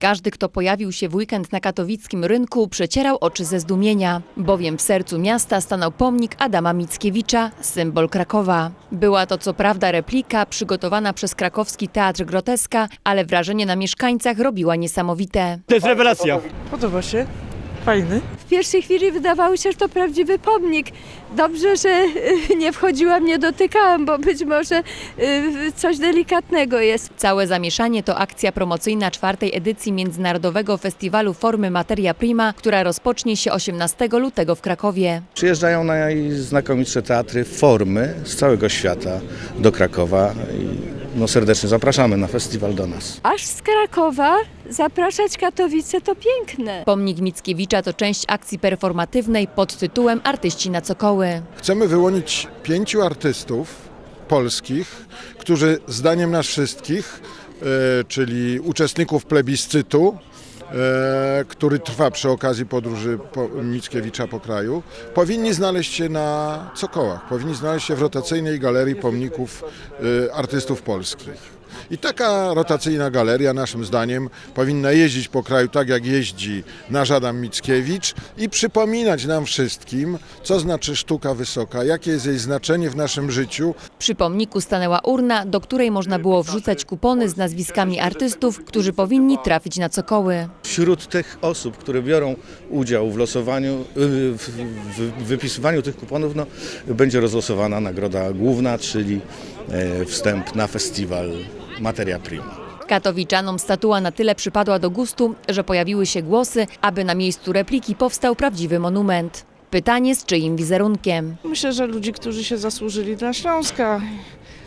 Każdy, kto pojawił się w weekend na katowickim rynku, przecierał oczy ze zdumienia, bowiem w sercu miasta stanął pomnik Adama Mickiewicza, symbol Krakowa. Była to co prawda replika przygotowana przez krakowski Teatr Groteska, ale wrażenie na mieszkańcach robiła niesamowite. To jest rewelacja. Podoba się. Fajny. W pierwszej chwili wydawało się, że to prawdziwy pomnik. Dobrze, że y, nie wchodziłam, nie dotykałam, bo być może y, coś delikatnego jest. Całe zamieszanie to akcja promocyjna czwartej edycji Międzynarodowego Festiwalu Formy Materia Prima, która rozpocznie się 18 lutego w Krakowie. Przyjeżdżają najznakomitsze teatry formy z całego świata do Krakowa no, serdecznie zapraszamy na festiwal do nas. Aż z Krakowa zapraszać Katowice to piękne. Pomnik Mickiewicza to część akcji performatywnej pod tytułem Artyści na Cokoły. Chcemy wyłonić pięciu artystów polskich, którzy zdaniem nas wszystkich, e, czyli uczestników plebiscytu, który trwa przy okazji podróży po, Mickiewicza po kraju, powinni znaleźć się na Cokołach, powinni znaleźć się w rotacyjnej galerii pomników e, artystów polskich. I taka rotacyjna galeria, naszym zdaniem, powinna jeździć po kraju tak, jak jeździ nasz Adam Mickiewicz i przypominać nam wszystkim, co znaczy sztuka wysoka, jakie jest jej znaczenie w naszym życiu, Przy pomniku stanęła urna, do której można było wrzucać kupony z nazwiskami artystów, którzy powinni trafić na Cokoły. Wśród tych osób, które biorą udział w losowaniu, y, w, w wypisywaniu tych kuponów, no, będzie rozlosowana nagroda główna, czyli e, wstęp na festiwal Materia Prima. Katowiczanom statua na tyle przypadła do gustu, że pojawiły się głosy, aby na miejscu repliki powstał prawdziwy monument. Pytanie z czyim wizerunkiem? Myślę, że ludzi, którzy się zasłużyli dla Śląska,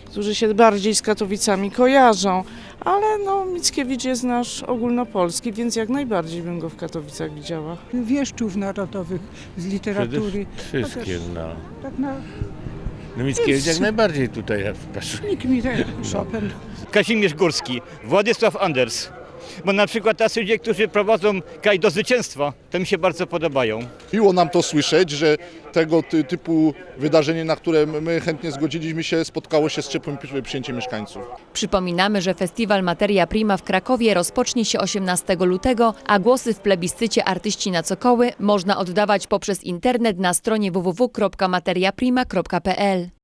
którzy się bardziej z Katowicami kojarzą, ale no Mickiewicz jest nasz ogólnopolski, więc jak najbardziej bym go w Katowicach widziała. wieszczów narodowych z literatury. Wszystkie, no. Tak na No Mickiewicz jak najbardziej tutaj pasuje. nikt mi ten Chopin. Kazimierz Górski, Władysław Anders. Bo na przykład tacy ludzie, którzy prowadzą kraj do zwycięstwa, to mi się bardzo podobają. Miło nam to słyszeć, że tego ty, typu wydarzenie, na które my chętnie zgodziliśmy się, spotkało się z ciepłym przyjęciem mieszkańców. Przypominamy, że festiwal Materia Prima w Krakowie rozpocznie się 18 lutego, a głosy w plebiscycie Artyści na Cokoły można oddawać poprzez internet na stronie www.materiaprima.pl.